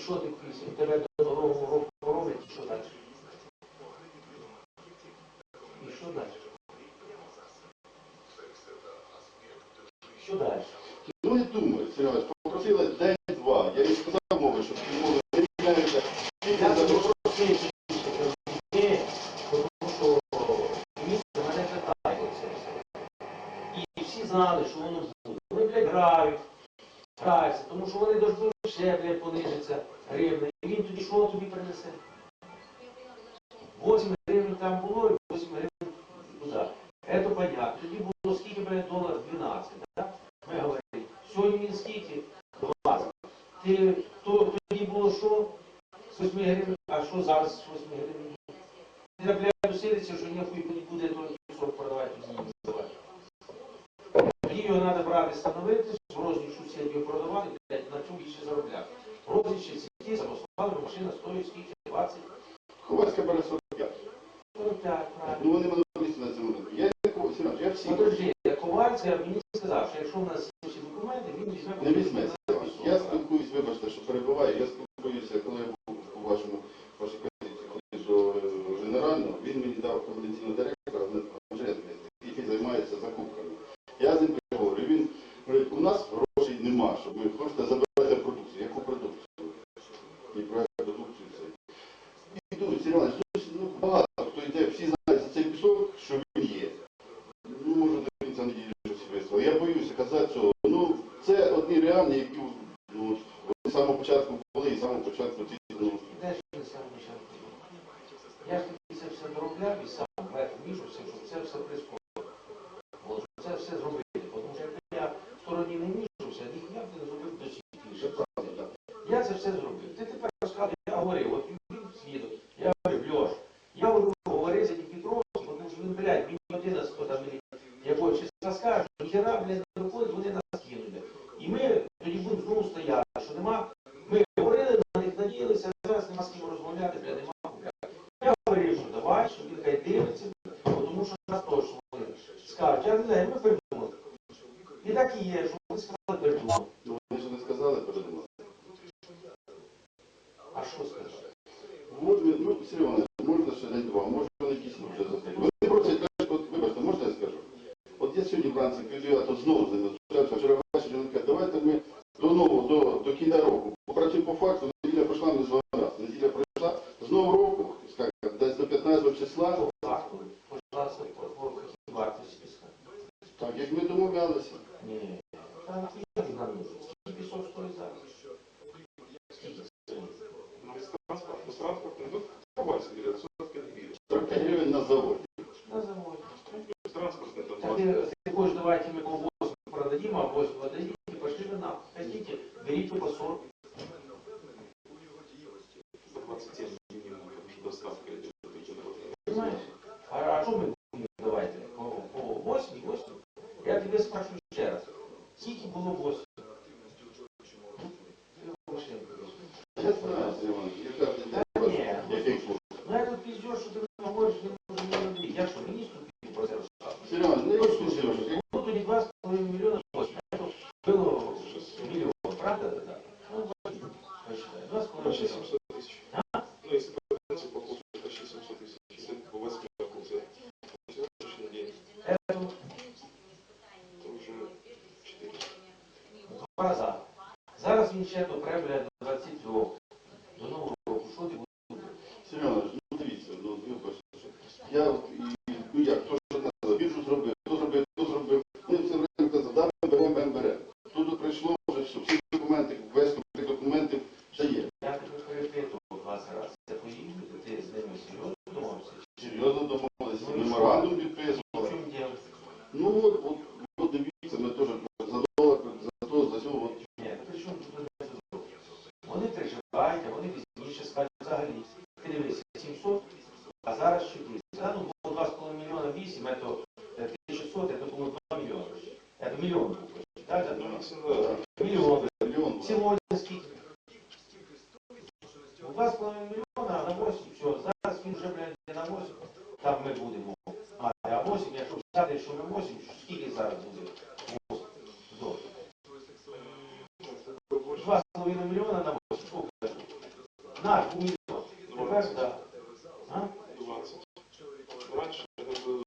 що ти після? Тебе до нового і що далі? І що далі? Що далі? Ну і думаю, Сергій, попросили день-два. Я їй сказав мови, щоб ти мови не рівняються. Я попросив тому що місце мене питає це все. І всі знали, що воно буде. Вони, блядь, грають, граються, тому що вони дуже ще, блядь, понижиться гривня. І він тоді що тобі принесе? 8 гривень там було і 8 гривень туди. Это понятно. Тоді було скільки, блядь, долар 12, да? Ми говорили. Сьогодні він скільки? 20. Ти, то, тоді було що? З 8 гривень, а що зараз з 8 гривень? Ти, блядь, усилиться, що ніхуй не буде той кусок продавати, тоді його треба брати, становити, в рознічну сеть його продавати, блядь, на цьому більше заробляти. Рознічі сіті, самосвалена машина стоїть скільки? 20? Ховальська бере 45. 45, правильно. Ну вони монополісти на цьому ринку. Я не кого, Серега, я всі Подожди, Ковальський мені сказав, що якщо в нас є всі документи, він візьме... не візьме. Серега. Я спілкуюсь, вибачте, що перебуваю, я спілкуюся, коли я був у вашому вашій позиції ходив до е, генерального, він дав директора, який займається закупками. Я з ним переговорю, він говорить, у нас грошей нема, щоб ви хочете забирати продукцію. Яку продукцію? І проект продукцію це. Ідуть, Серега, ну, багато хто йде, всі знають за цей пісок, що він є. Ну, може, до кінця неділі щось висловили. Я боюся казати цього. Ну, це одні реальні, які ну, з самого початку були і з самого початку ці 不会昨天的。От я сьогодні вранці піду, я то знову з ними зустрічався, вчора ввечері, вони кажуть, давайте ми до нового, до, до кінця року попрацюємо по факту, неділя пройшла, ми з вами раз. Неділя пройшла, з нового року, скажімо, десь до 15 числа, пожалуйста, вартості сказати? так як ми домовлялися. Ні, там я не знаю, пісок стоїть зараз? Скільки стоїть? Ну, из транспорта, из транспорта, Ковальский берет, 45 гривен. 45 гривень на заводі. Я знаю, Серега, я кажу, Та ні. який курс. Ну это пиздешь, что ты мне говоришь, не нужно не любить. Я что, министру про это рассказываю? Серега, не хочу, Сережа, як Ну, то не 2,5 миллиона 8. Это было миллион, правда? Да. Ну, посчитай. 2,5 Почти миллиона. 700 тысяч. Ну, если по по курсу, это почти 700 тысяч. Если по 8 курсе, на сегодняшний день, Это то уже 4. два рази. Зараз він ще допре, блядь, до 23. меморандум В підписували. Ну от, от, от дивіться, ми теж за долар, за то, за цього, от. Ні, ну при чому тут не зробив? Вони переживають, а вони пізніше скажуть взагалі. Ти дивися, 700, а зараз що дійсно? А ну було 2,5 мільйона 8, це 1600, це було 2 мільйони. Це мільйон був. Так, це Ну, два. всегда. Мільйон. Мільйон. Сьогодні скільки? Ну, 2,5 мільйона, а на 8, все, зараз він вже, блядь, не на 8, там ми будемо. А, а 8, якщо взяти, що ми 8, скільки зараз буде? 8. Добре. 2,5 мільйона на 8, скільки? На, мільйон. Тепер, так. А? 20. Раньше это было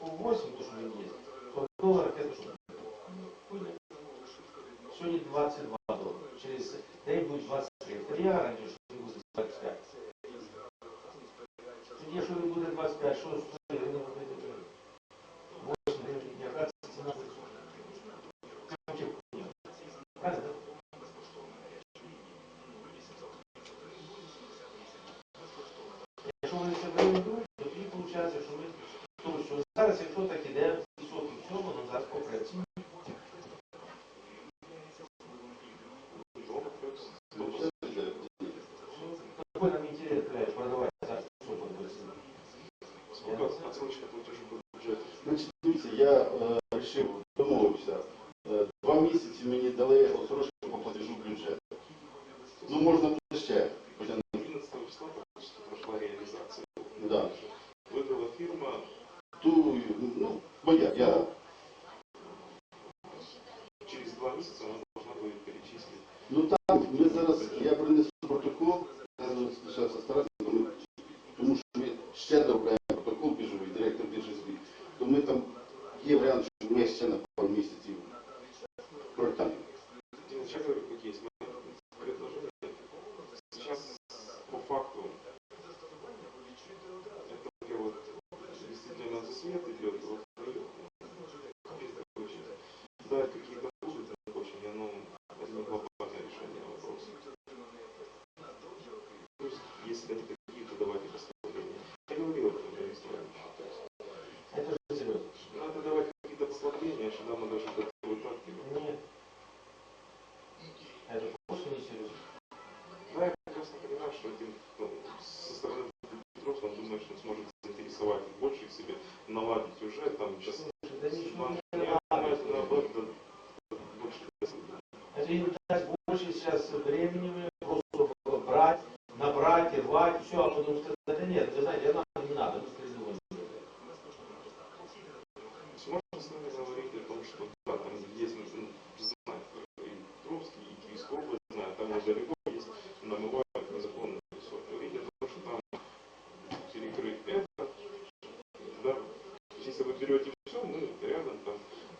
по 8, то, що він є, то в доларах це що? Сьогодні 22 долари. Через день буде 23. Та я раніше, що він буде 25. Тоді, якщо він буде 25, що гривень робити? 8 гривень, яка це? Якщо то тоді виходить, що ми тому що зараз, якщо так іде, високий всього, воно зараз попрацює. Дома плюс. Какой нам интерес блядь, продавать зараз, що подписано? Сколько отсрочка платежа по бюджету? Значить, дивіться, я е, вирішив, домовився. Е, два місяці мені дали отсрочку по платежу бюджету. Ну, можна буде ще. Хоча, 11 числа просто прошла реализация. да. Выиграла фирма, Ту, ну, моя, я. через два месяца она должна будет перечислить. Ну там ми зараз, я принесу протокол, зараз лишався старатися, тому, що ми ще доробляємо если они какие-то, давайте послабления. Я говорил об этом, Денис Иванович. Это же серьезно. Надо давать какие-то послабления, сюда мы даже готовы так. Нет. Это просто не серьезно. Да, я прекрасно понимаю, что один, ну, со стороны Петров, он думает, что он сможет заинтересовать больше к себе, наладить уже, там, сейчас Да ничего не отнимает, наоборот, больше Это им дать больше сейчас времени, просто брать, набрать, и рвать, все, а потом сказать, да нет, вы знаете, нам не надо, мы есть можно с ними говорить о том, что да, там есть, ну, знают, и Петровский, и Киевская область знают, там вот далеко есть, намывают незаконно все. Говорить о том, что там перекрыть это, да, если вы берете все, мы рядом там.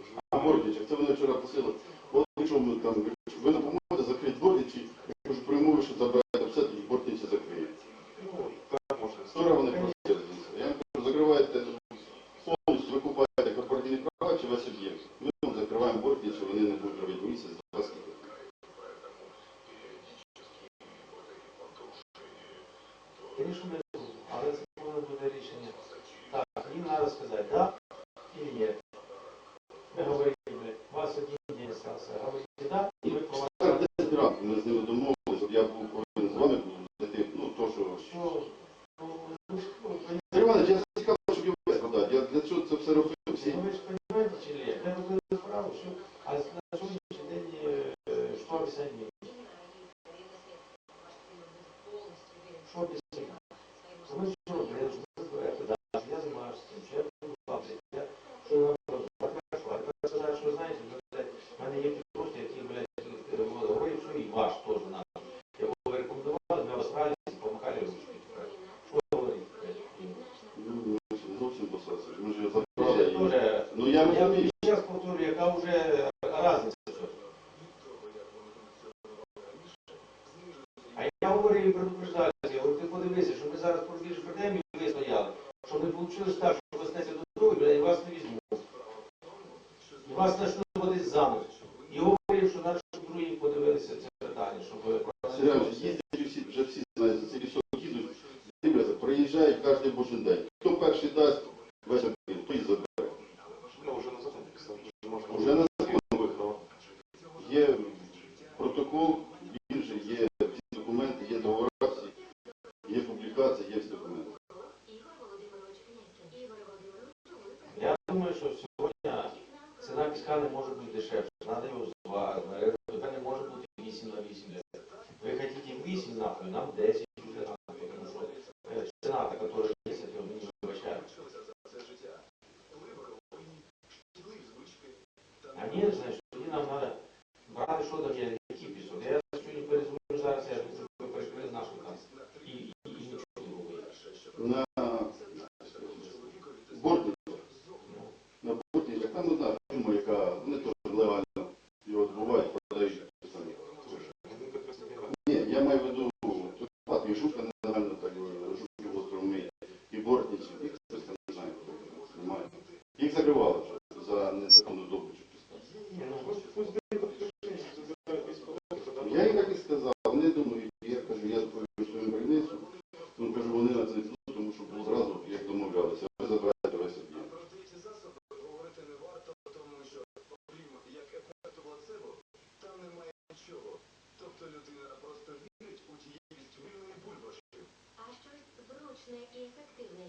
Уже... А це вони вчора просили, от якщо ми там, ви Я займаюся цим, я буду я помахали ручки. Що говорити, ну, зовсім посадці. Ми я Я розумію. ще вже разниця. А я говорив і предупреждаю, я говорю, ти подивися, що ми зараз пробіж прийдемо і ви стояли. Щоб не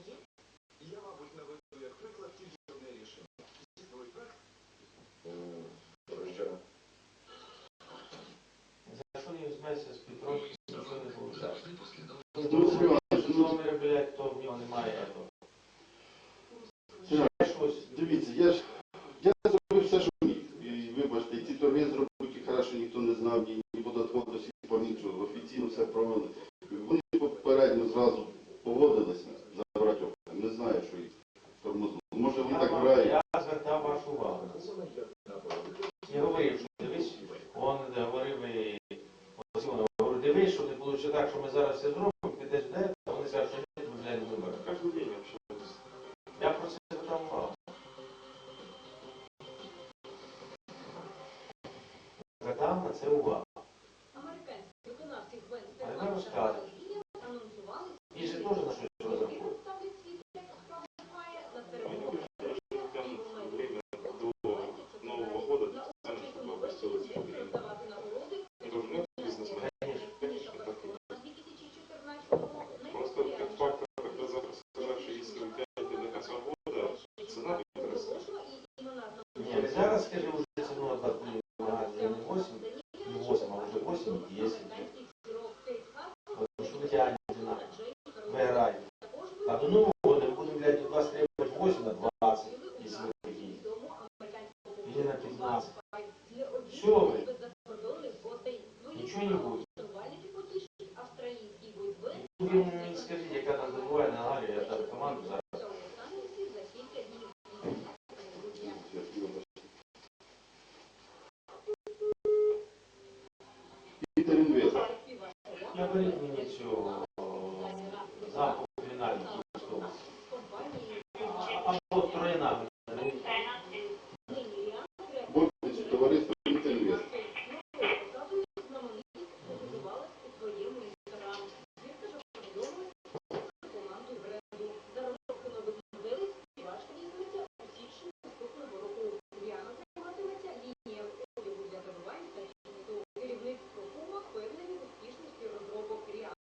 є? Я, мабуть, наведу як приклад тільки одне Звертав на це Или на